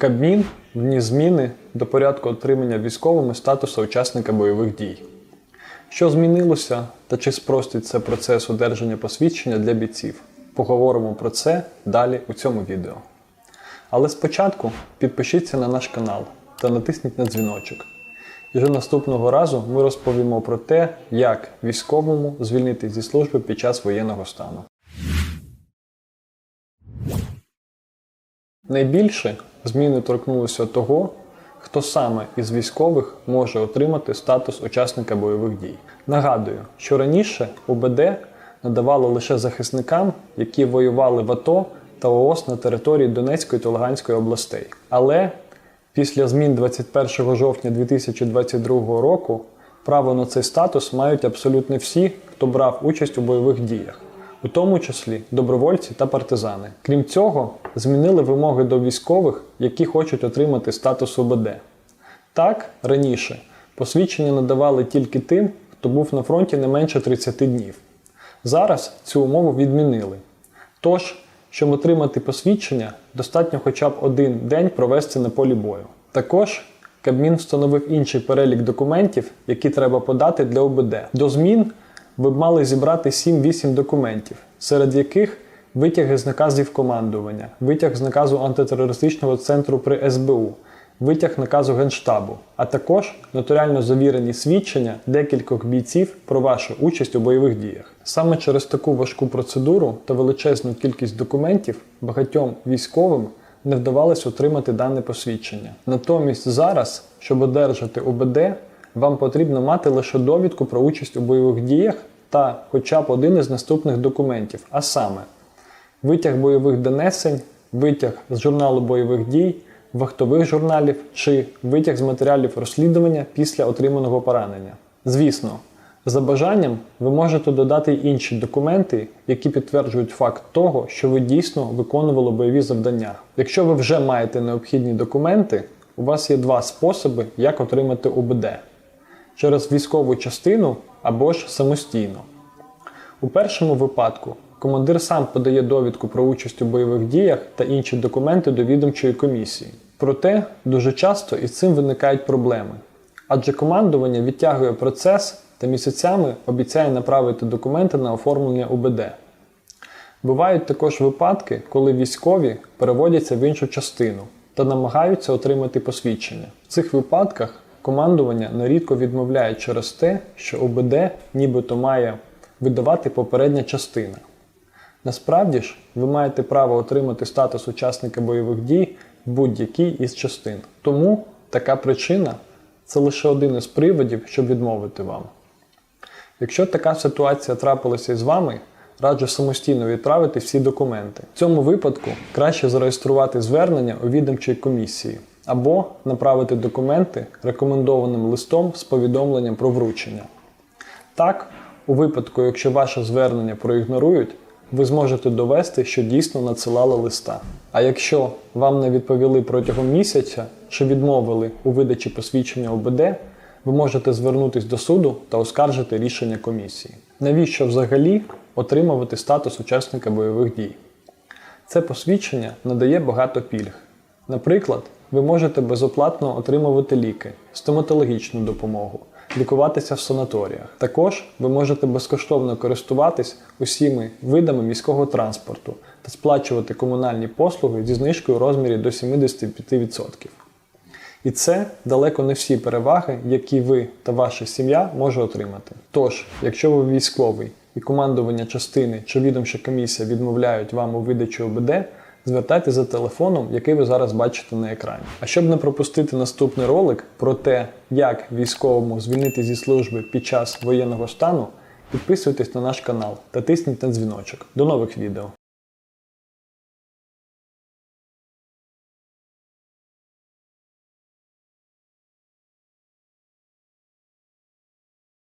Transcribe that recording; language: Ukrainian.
Кабмін вніс зміни до порядку отримання військовими статусу учасника бойових дій. Що змінилося та чи спростить це процес одержання посвідчення для бійців? Поговоримо про це далі у цьому відео. Але спочатку підпишіться на наш канал та натисніть на дзвіночок. І вже наступного разу ми розповімо про те, як військовому звільнити зі служби під час воєнного стану. Найбільше зміни торкнулися того, хто саме із військових може отримати статус учасника бойових дій. Нагадую, що раніше УБД надавало лише захисникам, які воювали в АТО та ООС на території Донецької та Луганської областей. Але після змін 21 жовтня 2022 року право на цей статус мають абсолютно всі, хто брав участь у бойових діях у тому числі добровольці та партизани. Крім цього, змінили вимоги до військових, які хочуть отримати статус УБД. Так, раніше посвідчення надавали тільки тим, хто був на фронті не менше 30 днів. Зараз цю умову відмінили. Тож, щоб отримати посвідчення, достатньо хоча б один день провести на полі бою. Також Кабмін встановив інший перелік документів, які треба подати для ОБД. До змін ви б мали зібрати 7-8 документів, серед яких витяги з наказів командування, витяг з наказу антитерористичного центру при СБУ, витяг наказу Генштабу, а також нотаріально завірені свідчення декількох бійців про вашу участь у бойових діях. Саме через таку важку процедуру та величезну кількість документів багатьом військовим не вдавалось отримати дане посвідчення. Натомість зараз, щоб одержати УБД, вам потрібно мати лише довідку про участь у бойових діях та хоча б один із наступних документів, а саме витяг бойових донесень, витяг з журналу бойових дій, вахтових журналів чи витяг з матеріалів розслідування після отриманого поранення. Звісно, за бажанням ви можете додати й інші документи, які підтверджують факт того, що ви дійсно виконували бойові завдання. Якщо ви вже маєте необхідні документи, у вас є два способи, як отримати УБД через військову частину або ж самостійно. У першому випадку командир сам подає довідку про участь у бойових діях та інші документи до відомчої комісії. Проте дуже часто із цим виникають проблеми, адже командування відтягує процес та місяцями обіцяє направити документи на оформлення УБД. Бувають також випадки, коли військові переводяться в іншу частину та намагаються отримати посвідчення. В цих випадках командування нерідко відмовляє через те, що ОБД нібито має видавати попередня частина. Насправді ж, ви маєте право отримати статус учасника бойових дій в будь-якій із частин. Тому така причина це лише один із приводів, щоб відмовити вам. Якщо така ситуація трапилася із вами, раджу самостійно відправити всі документи. В цьому випадку краще зареєструвати звернення у відомчій комісії або направити документи рекомендованим листом з повідомленням про вручення. Так, у випадку, якщо ваше звернення проігнорують, ви зможете довести, що дійсно надсилали листа. А якщо вам не відповіли протягом місяця чи відмовили у видачі посвідчення ОБД, ви можете звернутися до суду та оскаржити рішення комісії. Навіщо взагалі отримувати статус учасника бойових дій? Це посвідчення надає багато пільг. Наприклад, ви можете безоплатно отримувати ліки, стоматологічну допомогу, лікуватися в санаторіях. Також ви можете безкоштовно користуватись усіми видами міського транспорту та сплачувати комунальні послуги зі знижкою у розмірі до 75%. І це далеко не всі переваги, які ви та ваша сім'я може отримати. Тож, якщо ви військовий і командування частини чи відомча комісія відмовляють вам у видачі ОБД, звертайтеся за телефоном, який ви зараз бачите на екрані. А щоб не пропустити наступний ролик про те, як військовому звільнити зі служби під час воєнного стану, підписуйтесь на наш канал та тисніть на дзвіночок. До нових відео!